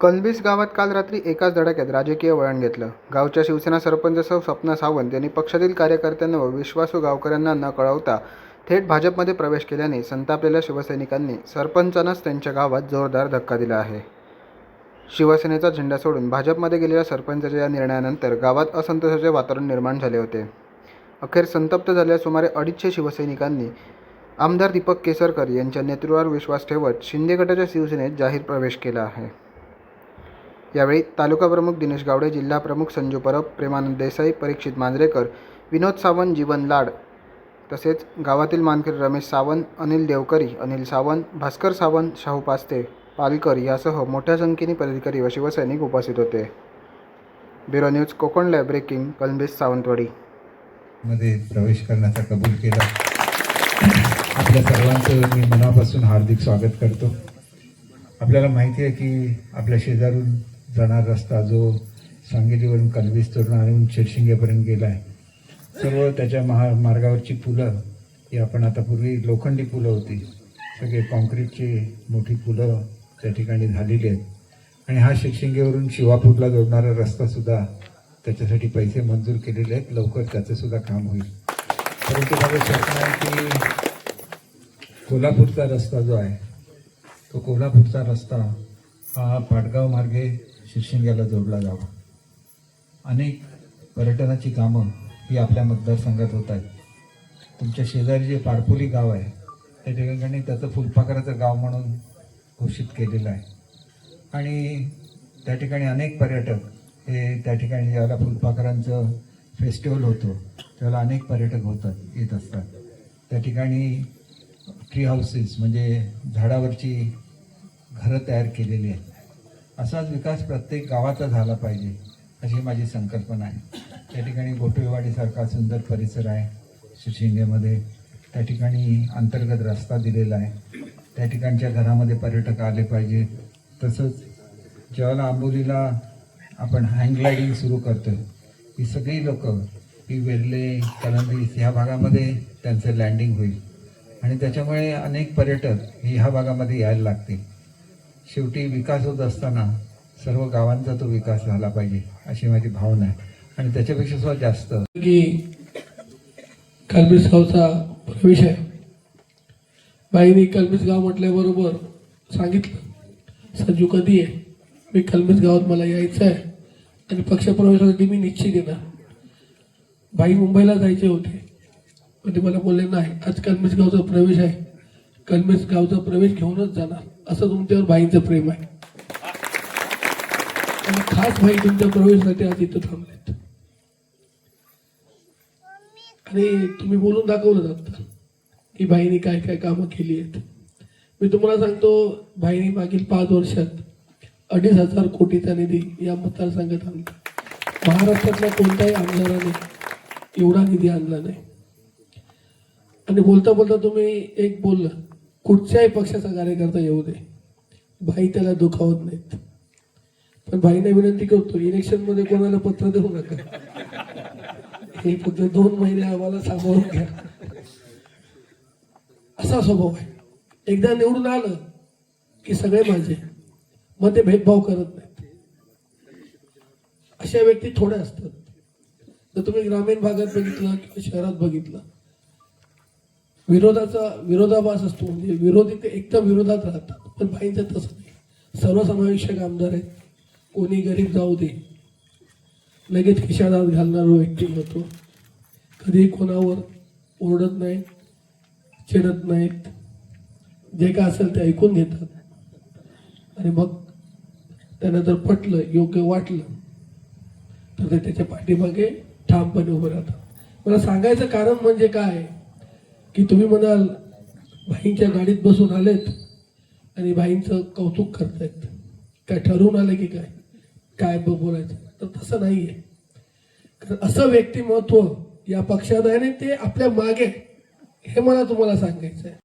कलबीस गावात काल रात्री एकाच धडाक्यात राजकीय वळण घेतलं. गावच्या शिवसेना सरपंच सौ स्वप्ना सावंत यांनी पक्षातील कार्यकर्त्यांना व विश्वासू गावकऱ्यांना न कळवता थेट भाजपमध्ये प्रवेश केल्याने संतापलेल्या शिवसैनिकांनी सरपंचांनाच त्यांच्या गावात जोरदार धक्का दिला आहे. शिवसेनेचा झेंडा सोडून भाजपमध्ये गेलेल्या सरपंचाच्या या निर्णयानंतर गावात असंतोषाचे वातावरण निर्माण झाले होते. अखेर संतप्त झालेल्या सुमारे अडीचशे शिवसैनिकांनी आमदार दीपक केसरकर यांच्या नेतृत्वावर विश्वास ठेवत शिंदे गटाच्या शिवसेनेत जाहीर प्रवेश केला आहे. यावेळी तालुका प्रमुख दिनेश गावडे जिल्हा प्रमुख संजू परब प्रेमानंद देसाई परीक्षित मांजरेकर विनोद सावंत जीवन लाड तसेच गावातील मानकरी रमेश सावंत अनिल देवकरी अनिल सावंत भास्कर सावंत शाहू पास्ते पालकर यासह मोठ्या संख्येने पदाधिकारी व शिवसैनिक उपस्थित होते. ब्युरो न्यूज कोकण लायब्रेकिंग ब्रेकिंग कलंबेस सावंतवाडी. मध्ये प्रवेश करण्याचा कबूल केला. आपल्या सर्वांचं मी मनापासून हार्दिक स्वागत करतो. आपल्याला माहिती आहे की आपल्या शेजारून जाणार रस्ता जो सांगलीवरून कलवीस आणून शिरशिंगेपर्यंत गेला आहे सर्व त्याच्या महा मार्गावरची पुलं ही आपण आता पूर्वी लोखंडी पुलं होती. सगळे कॉन्क्रीटची मोठी पुलं त्या ठिकाणी झालेली आहेत. आणि हा शिरशिंगेवरून शिवापूरला जोडणारा रस्तासुद्धा त्याच्यासाठी पैसे मंजूर केलेले आहेत. लवकर त्याचंसुद्धा काम होईल. परंतु माझं स्वप्न आहे की कोल्हापूरचा रस्ता जो आहे तो कोल्हापूरचा रस्ता हा पाटगाव मार्गे शिरशिंग्याला जोडला जावा. अनेक पर्यटनाची कामं ही आपल्या मतदारसंघात होत आहेत. तुमच्या शेजारी जे पारपोली गाव आहे त्या ठिकाणी त्याचं फुलपाखराचं गाव म्हणून घोषित केलेलं आहे. आणि त्या ठिकाणी अनेक पर्यटक हे त्या ठिकाणी ज्यावेळेला फुलपाखरांचं फेस्टिवल होतो त्याला अनेक पर्यटक होतात येत असतात. त्या ठिकाणी ट्री हाऊसेस म्हणजे झाडावरची घरं तयार केलेली आहेत. असाच विकास प्रत्येक गावाचा झाला पाहिजे अशी माझी संकल्पना आहे. त्या ठिकाणी गोटवेवाडीसारखा सुंदर परिसर आहे. सुशिंगेमध्ये त्या ठिकाणी अंतर्गत रस्ता दिलेला आहे. त्या ठिकाणच्या घरामध्ये पर्यटक आले पाहिजे. तसंच ज्यावेळेला आंबोलीला आपण हँगग्लायडिंग सुरू करतो ही सगळी लोक ही वेरले कलंदीस ह्या भागामध्ये त्यांचं लँडिंग होईल. आणि त्याच्यामुळे अनेक पर्यटक ह्या भागामध्ये यायला लागतील. शेवटी विकास होत असताना सर्व गावांचा तो विकास झाला पाहिजे अशी माझी भावना आहे. आणि त्याच्यापेक्षा सुद्धा जास्त. की कलमीस गावचा प्रवेश आहे. बाईंनी कलमीस गाव म्हटल्याबरोबर सांगितलं संजू कधी आहे? मी कलमीस गावात मला यायचं आहे. आणि पक्षप्रवेशासाठी मी निश्चित येणार. बाई मुंबईला जायचे होते. पण ते मला बोलले नाही आज कलमीस गावचा प्रवेश आहे. कलमीस गावचा प्रवेश घेऊनच जाणार. असं तुमच्यावर बाईंचं प्रेम आहे. आणि खास बाई तुमच्या प्रवेशासाठी आज इथं थांबलेत. आणि तुम्ही बोलून दाखवलं आता की भाईने काय काय कामं केली आहेत. मी तुम्हाला सांगतो भाईने मागील पाच वर्षात अडीच हजार कोटीचा निधी या मतदारसंघात आणला. महाराष्ट्रातल्या कोणत्याही आमदाराने एवढा निधी आणला नाही. आणि बोलता बोलता तुम्ही एक बोललं कुठच्याही पक्षाचा कार्यकर्ता येऊ दे. भाई त्याला दुखावत नाहीत. पण भाईने विनंती करतो इलेक्शनमध्ये कोणाला पत्र देऊ नका. हे फक्त दोन महिने आम्हाला सांभाळून घ्या. असा स्वभाव आहे. एकदा निवडून आलं की सगळे माझे मग ते भेदभाव करत नाहीत. अशा व्यक्ती थोड्या असतात. जर तुम्ही ग्रामीण भागात बघितलं किंवा शहरात बघितलं विरोधाचा विरोधाभास असतो. म्हणजे विरोधी ते एकदा विरोधात राहतात. पण बाईंचं तसं नाही. सर्वसमावेशक आमदार आहेत. कोणी गरीब जाऊ दे. लगेच खिशादात घालणारं व्यक्तिमत्व कधी कोणावर ओरडत नाहीत चिडत नाहीत. जे काय असेल ते ऐकून घेतात. आणि मग त्यांना जर पटलं योग्य वाटलं तर ते त्याच्या पाठीमागे ठामपणे उभं राहतात. मला सांगायचं कारण म्हणजे काय? की तुम्ही म्हणाल भाईंच्या गाडीत बसून आलेत आणि भाईंचं कौतुक करतायत. काय ठरवून आलं की काय? काय बोलायचं? तर तसं नाही आहे कारण असं व्यक्तिमत्व या पक्षात आहे आणि ते आपल्या मागे हे मला तुम्हाला सांगायचं आहे